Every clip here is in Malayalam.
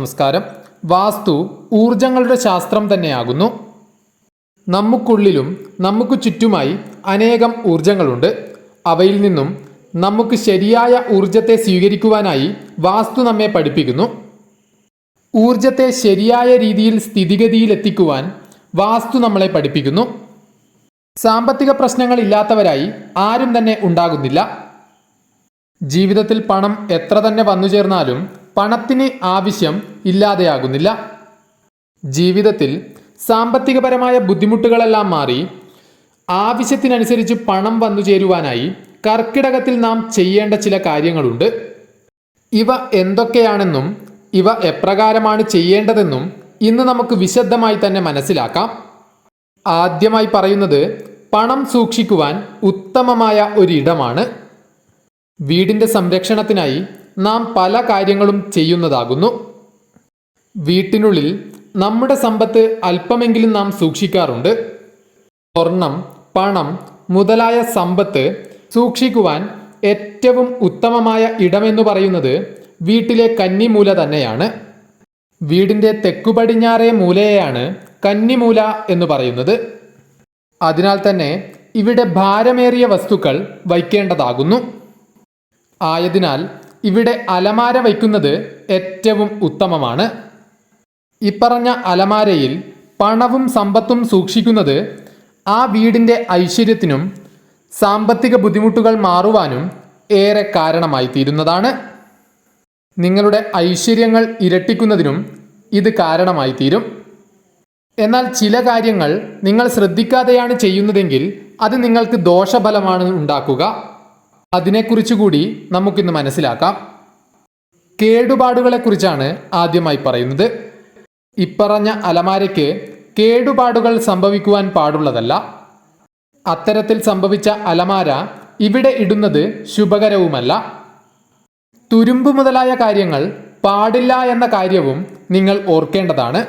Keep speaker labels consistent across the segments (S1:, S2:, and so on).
S1: നമസ്കാരം. വാസ്തു ഊർജങ്ങളുടെ ശാസ്ത്രം തന്നെയാകുന്നു. നമുക്കുള്ളിലും നമുക്ക് ചുറ്റുമായി അനേകം ഊർജങ്ങളുണ്ട് അവയിൽ നിന്നും നമുക്ക് ശരിയായ ഊർജത്തെ സ്വീകരിക്കുവാനായി വാസ്തു നമ്മെ പഠിപ്പിക്കുന്നു. ഊർജത്തെ ശരിയായ രീതിയിൽ സ്ഥിതിഗതിയിലെത്തിക്കുവാൻ വാസ്തു നമ്മളെ പഠിപ്പിക്കുന്നു. സാമ്പത്തിക പ്രശ്നങ്ങൾ ഇല്ലാത്തവരായി ആരും തന്നെ ഉണ്ടാകുന്നില്ല. ജീവിതത്തിൽ പണം എത്ര തന്നെ വന്നു ചേർന്നാലും പണത്തിന് ആവശ്യം ഇല്ലാതെയാകുന്നില്ല. ജീവിതത്തിൽ സാമ്പത്തികപരമായ ബുദ്ധിമുട്ടുകളെല്ലാം മാറി ആവശ്യത്തിനനുസരിച്ച് പണം വന്നു ചേരുവാനായി കർക്കിടകത്തിൽ നാം ചെയ്യേണ്ട ചില കാര്യങ്ങളുണ്ട്. ഇവ എന്തൊക്കെയാണെന്നും ഇവ എപ്രകാരമാണ് ചെയ്യേണ്ടതെന്നും ഇന്ന് നമുക്ക് വിശദമായി തന്നെ മനസ്സിലാക്കാം. ആദ്യമായി പറയുന്നത് പണം സൂക്ഷിക്കുവാൻ ഉത്തമമായ ഒരിടമാണ്. വീടിന്റെ സംരക്ഷണത്തിനായി നാം പല കാര്യങ്ങളും ചെയ്യുന്നതാകുന്നു. വീട്ടിനുള്ളിൽ നമ്മുടെ സമ്പത്ത് അല്പമെങ്കിലും നാം സൂക്ഷിക്കാറുണ്ട്. സ്വർണം പണം മുതലായ സമ്പത്ത് സൂക്ഷിക്കുവാൻ ഏറ്റവും ഉത്തമമായ ഇടമെന്ന് പറയുന്നത് വീട്ടിലെ കന്നിമൂല തന്നെയാണ്. വീടിന്റെ തെക്കു പടിഞ്ഞാറേ മൂലയെയാണ് കന്നിമൂല എന്ന് പറയുന്നത്. അതിനാൽ തന്നെ ഇവിടെ ഭാരമേറിയ വസ്തുക്കൾ വയ്ക്കേണ്ടതാകുന്നു. ആയതിനാൽ ഇവിടെ അലമാര വയ്ക്കുന്നത് ഏറ്റവും ഉത്തമമാണ്. ഇപ്പറഞ്ഞ അലമാരയിൽ പണവും സമ്പത്തും സൂക്ഷിക്കുന്നത് ആ വീടിന്റെ ഐശ്വര്യത്തിനും സാമ്പത്തിക ബുദ്ധിമുട്ടുകൾ മാറുവാനും ഏറെ കാരണമായി തീരുന്നതാണ്. നിങ്ങളുടെ ഐശ്വര്യങ്ങൾ ഇരട്ടിക്കുന്നതിനും ഇത് കാരണമായി തീരും. എന്നാൽ ചില കാര്യങ്ങൾ നിങ്ങൾ ശ്രദ്ധിക്കാതെയാണ് ചെയ്യുന്നതെങ്കിൽ അത് നിങ്ങൾക്ക് ദോഷഫലമാണ് ഉണ്ടാക്കുക. അതിനെക്കുറിച്ച് കൂടി നമുക്കിന്ന് മനസ്സിലാക്കാം. കേടുപാടുകളെക്കുറിച്ചാണ് ആദ്യമായി പറയുന്നത്. ഇപ്പറഞ്ഞ അലമാരയ്ക്ക് കേടുപാടുകൾ സംഭവിക്കുവാൻ പാടുള്ളതല്ല. അത്തരത്തിൽ സംഭവിച്ച അലമാര ഇവിടെ ഇടുന്നത് ശുഭകരവുമല്ല. തുരുമ്പ് മുതലായ കാര്യങ്ങൾ പാടില്ല എന്ന കാര്യവും നിങ്ങൾ ഓർക്കേണ്ടതാണ്.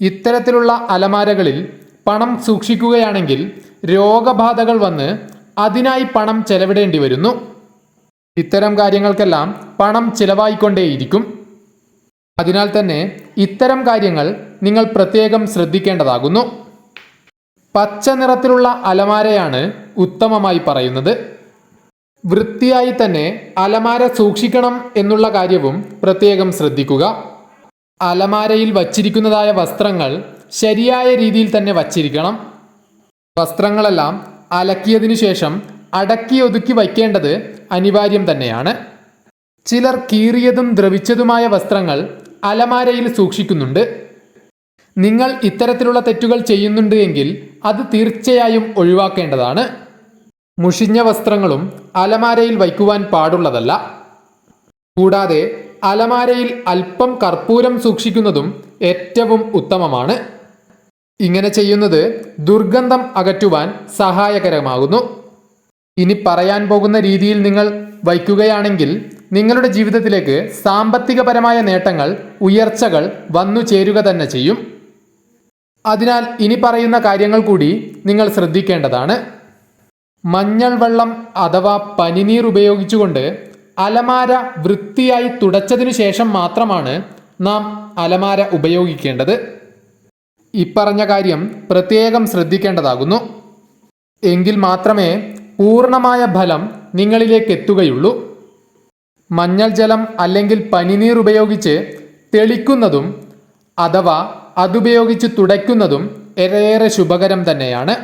S1: ഇത്തരത്തിലുള്ള അലമാരകളിൽ പണം സൂക്ഷിക്കുകയാണെങ്കിൽ രോഗബാധകൾ വന്ന് അതിനായി പണം ചെലവിടേണ്ടി വരുന്നു. ഇത്തരം കാര്യങ്ങൾക്കെല്ലാം പണം ചിലവായിക്കൊണ്ടേയിരിക്കും. അതിനാൽ തന്നെ ഇത്തരം കാര്യങ്ങൾ നിങ്ങൾ പ്രത്യേകം ശ്രദ്ധിക്കേണ്ടതാകുന്നു. പച്ച നിറത്തിലുള്ള അലമാരയാണ് ഉത്തമമായി പറയുന്നത്. വൃത്തിയായി തന്നെ അലമാര സൂക്ഷിക്കണം എന്നുള്ള കാര്യവും പ്രത്യേകം ശ്രദ്ധിക്കുക. അലമാരയിൽ വച്ചിരിക്കുന്നതായ വസ്ത്രങ്ങൾ ശരിയായ രീതിയിൽ തന്നെ വച്ചിരിക്കണം. വസ്ത്രങ്ങളെല്ലാം അലക്കിയതിനു ശേഷം അടക്കി ഒതുക്കി വയ്ക്കേണ്ടത് അനിവാര്യം തന്നെയാണ്. ചിലർ കീറിയതും ദ്രവിച്ചതുമായ വസ്ത്രങ്ങൾ അലമാരയിൽ സൂക്ഷിക്കുന്നുണ്ട്. നിങ്ങൾ ഇത്തരത്തിലുള്ള തെറ്റുകൾ ചെയ്യുന്നുണ്ട് എങ്കിൽ അത് തീർച്ചയായും ഒഴിവാക്കേണ്ടതാണ്. മുഷിഞ്ഞ വസ്ത്രങ്ങളും അലമാരയിൽ വയ്ക്കുവാൻ പാടുള്ളതല്ല. കൂടാതെ അലമാരയിൽ അല്പം കർപ്പൂരം സൂക്ഷിക്കുന്നതും ഏറ്റവും ഉത്തമമാണ്. ഇങ്ങനെ ചെയ്യുന്നത് ദുർഗന്ധം അകറ്റുവാൻ സഹായകരമാകുന്നു. ഇനി പറയാൻ പോകുന്ന രീതിയിൽ നിങ്ങൾ വയ്ക്കുകയാണെങ്കിൽ നിങ്ങളുടെ ജീവിതത്തിലേക്ക് സാമ്പത്തികപരമായ നേട്ടങ്ങൾ ഉയർച്ചകൾ വന്നു ചേരുക തന്നെ ചെയ്യും. അതിനാൽ ഇനി പറയുന്ന കാര്യങ്ങൾ കൂടി നിങ്ങൾ ശ്രദ്ധിക്കേണ്ടതാണ്. മഞ്ഞൾ വെള്ളം അഥവാ പനിനീർ ഉപയോഗിച്ചുകൊണ്ട് അലമാര വൃത്തിയായി തുടച്ചതിനു ശേഷം മാത്രമാണ് നാം അലമാര ഉപയോഗിക്കേണ്ടത്. ഇപ്പറഞ്ഞ കാര്യം പ്രത്യേകം ശ്രദ്ധിക്കേണ്ടതാകുന്നു. എങ്കിൽ മാത്രമേ പൂർണമായ ഫലം നിങ്ങളിലേക്ക് എത്തുകയുള്ളൂ. മഞ്ഞൾ ജലം അല്ലെങ്കിൽ പനിനീർ ഉപയോഗിച്ച് തെളിക്കുന്നതും അഥവാ അതുപയോഗിച്ച് തുടയ്ക്കുന്നതും ഏറെ ശുഭകരം തന്നെയാണ്.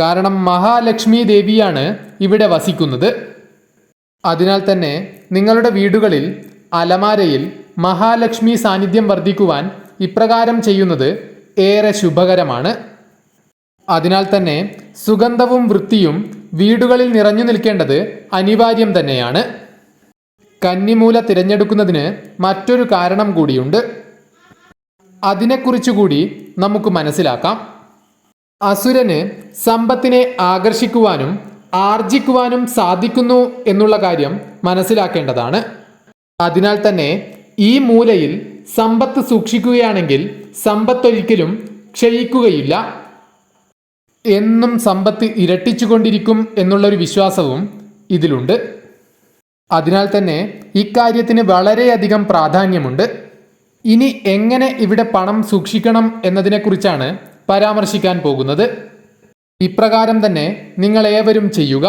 S1: കാരണം മഹാലക്ഷ്മി ദേവിയാണ് ഇവിടെ വസിക്കുന്നത്. അതിനാൽ തന്നെ നിങ്ങളുടെ വീടുകളിൽ അലമാരയിൽ മഹാലക്ഷ്മി സാന്നിധ്യം വർദ്ധിക്കുവാൻ ഇപ്രകാരം ചെയ്യുന്നത് ഏറെ ശുഭകരമാണ്. അതിനാൽ തന്നെ സുഗന്ധവും വൃത്തിയും വീടുകളിൽ നിറഞ്ഞു നിൽക്കേണ്ടത് അനിവാര്യം തന്നെയാണ്. കന്നിമൂല തിരഞ്ഞെടുക്കുന്നതിന് മറ്റൊരു കാരണം കൂടിയുണ്ട്. അതിനെക്കുറിച്ച് കൂടി നമുക്ക് മനസ്സിലാക്കാം. അസുരന് സമ്പത്തിനെ ആകർഷിക്കുവാനും ആർജിക്കുവാനും സാധിക്കുന്നു എന്നുള്ള കാര്യം മനസ്സിലാക്കേണ്ടതാണ്. അതിനാൽ തന്നെ ഈ മൂലയിൽ സമ്പത്ത് സൂക്ഷിക്കുകയാണെങ്കിൽ സമ്പത്തൊരിക്കലും ക്ഷയിക്കുകയില്ല. എന്നും സമ്പത്ത് ഇരട്ടിച്ചുകൊണ്ടിരിക്കും എന്നുള്ളൊരു വിശ്വാസവും ഇതിലുണ്ട്. അതിനാൽ തന്നെ ഇക്കാര്യത്തിന് വളരെയധികം പ്രാധാന്യമുണ്ട്. ഇനി എങ്ങനെ ഇവിടെ പണം സൂക്ഷിക്കണം എന്നതിനെക്കുറിച്ചാണ് പരാമർശിക്കാൻ പോകുന്നത്. ഇപ്രകാരം തന്നെ നിങ്ങൾ ഏവരും ചെയ്യുക.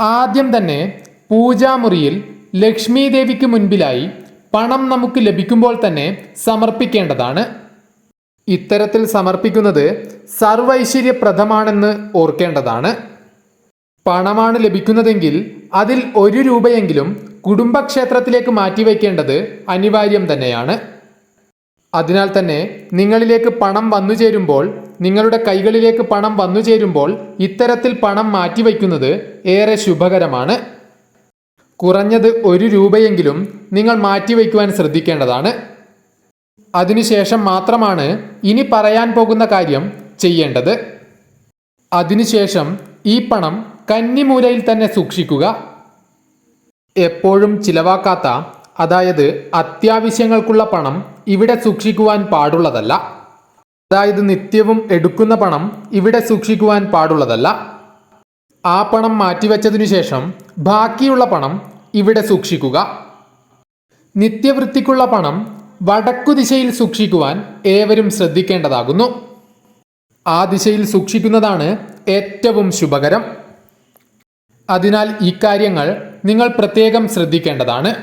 S1: ആദ്യം തന്നെ പൂജാമുറിയിൽ ലക്ഷ്മി ദേവിക്ക് മുൻപിലായി പണം നമുക്ക് ലഭിക്കുമ്പോൾ തന്നെ സമർപ്പിക്കേണ്ടതാണ്. ഇത്തരത്തിൽ സമർപ്പിക്കുന്നത് സർവൈശ്വര്യപ്രദമാണെന്ന് ഓർക്കേണ്ടതാണ്. പണമാണ് ലഭിക്കുന്നതെങ്കിൽ അതിൽ ഒരു രൂപയെങ്കിലും കുടുംബക്ഷേത്രത്തിലേക്ക് മാറ്റിവെക്കേണ്ടത് അനിവാര്യം തന്നെയാണ്. അതിനാൽ തന്നെ നിങ്ങളിലേക്ക് പണം വന്നു ചേരുമ്പോൾ നിങ്ങളുടെ കൈകളിലേക്ക് പണം വന്നു ചേരുമ്പോൾ ഇത്തരത്തിൽ പണം മാറ്റിവെക്കുന്നത് ഏറെ ശുഭകരമാണ്. കുറഞ്ഞത് ഒരു രൂപയെങ്കിലും നിങ്ങൾ മാറ്റിവെക്കുവാൻ ശ്രദ്ധിക്കേണ്ടതാണ്. അതിനുശേഷം മാത്രമാണ് ഇനി പറയാൻ പോകുന്ന കാര്യം ചെയ്യേണ്ടത്. അതിനുശേഷം ഈ പണം കന്നിമൂലയിൽ തന്നെ സൂക്ഷിക്കുക. എപ്പോഴും ചിലവാക്കാത്ത അതായത് അത്യാവശ്യങ്ങൾക്കുള്ള പണം ഇവിടെ സൂക്ഷിക്കുവാൻ പാടുള്ളതല്ല. അതായത് നിത്യവും എടുക്കുന്ന പണം ഇവിടെ സൂക്ഷിക്കുവാൻ പാടുള്ളതല്ല. ആ പണം മാറ്റിവെച്ചതിനു ശേഷം ബാക്കിയുള്ള പണം ഇവിടെ സൂക്ഷിക്കുക. നിത്യവൃത്തിക്കുള്ള പണം വടക്കു ദിശയിൽ സൂക്ഷിക്കുവാൻ ഏവരും ശ്രദ്ധിക്കേണ്ടതാകുന്നു. ആ ദിശയിൽ സൂക്ഷിക്കുന്നതാണ് ഏറ്റവും ശുഭകരം. അതിനാൽ ഇക്കാര്യങ്ങൾ കാര്യങ്ങൾ നിങ്ങൾ പ്രത്യേകം ശ്രദ്ധിക്കേണ്ടതാണ്.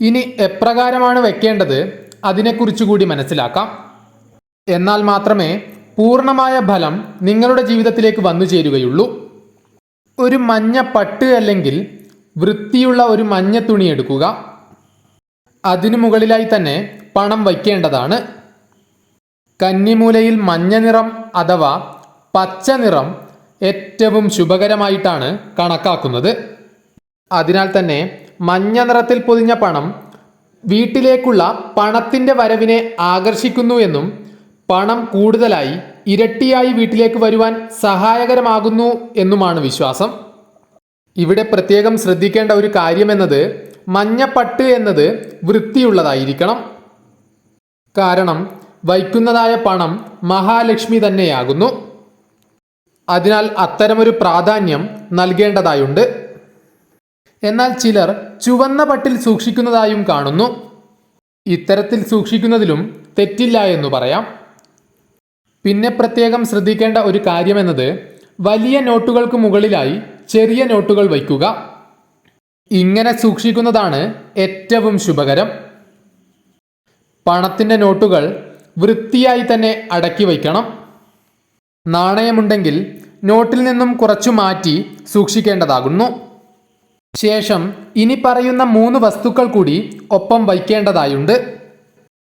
S1: ഇനി എപ്രകാരമാണ് വെക്കേണ്ടത് അതിനെക്കുറിച്ച് കൂടി മനസ്സിലാക്കാം. എന്നാൽ മാത്രമേ പൂർണമായ ഫലം നിങ്ങളുടെ ജീവിതത്തിലേക്ക് വന്നു ചേരുകയുള്ളൂ. ഒരു മഞ്ഞ പട്ട് അല്ലെങ്കിൽ വൃത്തിയുള്ള ഒരു മഞ്ഞ തുണി എടുക്കുക. അതിനു മുകളിലായി തന്നെ പണം വയ്ക്കേണ്ടതാണ്. കന്നിമൂലയിൽ മഞ്ഞ നിറം അഥവാ പച്ച നിറം ഏറ്റവും ശുഭകരമായിട്ടാണ് കണക്കാക്കുന്നത്. അതിനാൽ തന്നെ മഞ്ഞ നിറത്തിൽ പൊതിഞ്ഞ പണം വീട്ടിലേക്കുള്ള പണത്തിന്റെ വരവിനെ ആകർഷിക്കുന്നു എന്നും പണം കൂടുതലായി ഇരട്ടിയായി വീട്ടിലേക്ക് വരുവാൻ സഹായകരമാകുന്നു എന്നുമാണ് വിശ്വാസം. ഇവിടെ പ്രത്യേകം ശ്രദ്ധിക്കേണ്ട ഒരു കാര്യമെന്നത് മഞ്ഞപ്പട്ട് എന്നത് വൃത്തിയുള്ളതായിരിക്കണം. കാരണം വയ്ക്കുന്നതായ പണം മഹാലക്ഷ്മി തന്നെയാകുന്നു. അതിനാൽ അത്തരമൊരു പ്രാധാന്യം നൽകേണ്ടതായുണ്ട്. എന്നാൽ ചിലർ ചുവന്ന പട്ടിൽ സൂക്ഷിക്കുന്നതായും കാണുന്നു. ഇത്തരത്തിൽ സൂക്ഷിക്കുന്നതിലും തെറ്റില്ല എന്ന് പറയാം. പിന്നെ പ്രത്യേകം ശ്രദ്ധിക്കേണ്ട ഒരു കാര്യമെന്നത് വലിയ നോട്ടുകൾക്ക് മുകളിലായി ചെറിയ നോട്ടുകൾ വയ്ക്കുക. ഇങ്ങനെ സൂക്ഷിക്കുന്നതാണ് ഏറ്റവും ശുഭകരം. പണത്തിന്റെ നോട്ടുകൾ വൃത്തിയായി തന്നെ അടക്കി വയ്ക്കണം. നാണയമുണ്ടെങ്കിൽ നോട്ടിൽ നിന്നും കുറച്ചു മാറ്റി സൂക്ഷിക്കേണ്ടതാകുന്നു. ശേഷം ഇനി പറയുന്ന മൂന്ന് വസ്തുക്കൾ കൂടി ഒപ്പം വയ്ക്കേണ്ടതായുണ്ട്.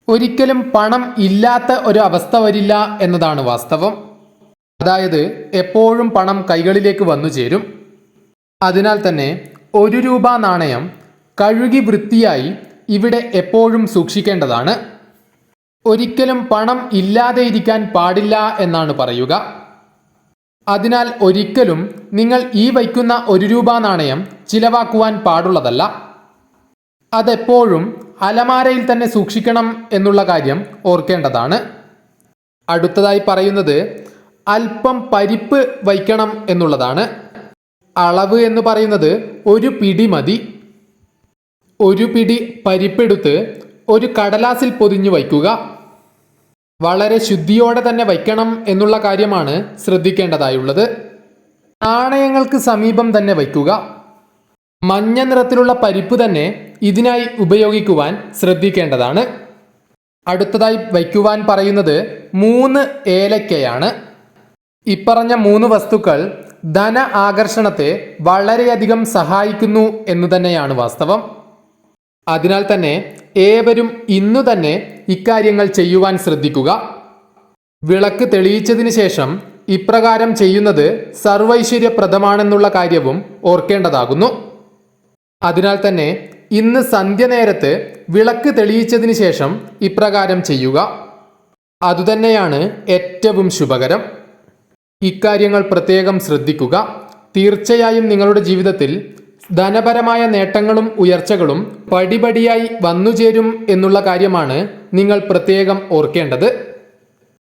S1: ഒരിക്കലും പണം ഇല്ലാത്ത ഒരു അവസ്ഥ വരില്ല എന്നതാണ് വാസ്തവം. അതായത് എപ്പോഴും പണം കൈകളിലേക്ക് വന്നു ചേരും. അതിനാൽ തന്നെ ഒരു രൂപ നാണയം കഴുകി വൃത്തിയായി ഇവിടെ എപ്പോഴും സൂക്ഷിക്കേണ്ടതാണ്. ഒരിക്കലും പണം ഇല്ലാതെ ഇരിക്കാൻ പാടില്ല എന്നാണ് പറയുക. അതിനാൽ ഒരിക്കലും നിങ്ങൾ ഈ വയ്ക്കുന്ന ഒരു രൂപ നാണയം ചിലവാക്കുവാൻ പാടുള്ളതല്ല. അതെപ്പോഴും അലമാരയിൽ തന്നെ സൂക്ഷിക്കണം എന്നുള്ള കാര്യം ഓർക്കേണ്ടതാണ്. അടുത്തതായി പറയുന്നത് അല്പം പരിപ്പ് വയ്ക്കണം എന്നുള്ളതാണ്. അളവ് എന്ന് പറയുന്നത് ഒരു പിടി മതി. ഒരു പിടി പരിപ്പെടുത്ത് ഒരു കടലാസിൽ പൊതിഞ്ഞു വയ്ക്കുക. വളരെ ശുദ്ധിയോടെ തന്നെ വയ്ക്കണം എന്നുള്ള കാര്യമാണ് ശ്രദ്ധിക്കേണ്ടതായുള്ളത്. നാണയങ്ങൾക്ക് സമീപം തന്നെ വയ്ക്കുക. മഞ്ഞ നിറത്തിലുള്ള പരിപ്പ് തന്നെ ഇതിനായി ഉപയോഗിക്കുവാൻ ശ്രദ്ധിക്കേണ്ടതാണ്. അടുത്തതായി വയ്ക്കുവാൻ പറയുന്നത് മൂന്ന് ഏലക്കയാണ്. ഇപ്പറഞ്ഞ മൂന്ന് വസ്തുക്കൾ ധന ആകർഷണത്തെ വളരെയധികം സഹായിക്കുന്നു എന്ന് തന്നെയാണ് വാസ്തവം. അതിനാൽ തന്നെ ഏവരും ഇന്നു തന്നെ ഇക്കാര്യങ്ങൾ ചെയ്യുവാൻ ശ്രദ്ധിക്കുക. വിളക്ക് തെളിയിച്ചതിന് ശേഷം ഇപ്രകാരം ചെയ്യുന്നത് സർവൈശ്വര്യപ്രദമാണെന്നുള്ള കാര്യവും ഓർക്കേണ്ടതാകുന്നു. അതിനാൽ തന്നെ ഇന്ന് സന്ധ്യ നേരത്ത് വിളക്ക് തെളിയിച്ചതിന് ശേഷം ഇപ്രകാരം ചെയ്യുക. അതുതന്നെയാണ് ഏറ്റവും ശുഭകരം. ഇക്കാര്യങ്ങൾ പ്രത്യേകം ശ്രദ്ധിക്കുക. തീർച്ചയായും നിങ്ങളുടെ ജീവിതത്തിൽ ധനപരമായ നേട്ടങ്ങളും ഉയർച്ചകളും പടിപടിയായി വന്നുചേരും എന്നുള്ള കാര്യമാണ് നിങ്ങൾ പ്രത്യേകം ഓർക്കേണ്ടത്.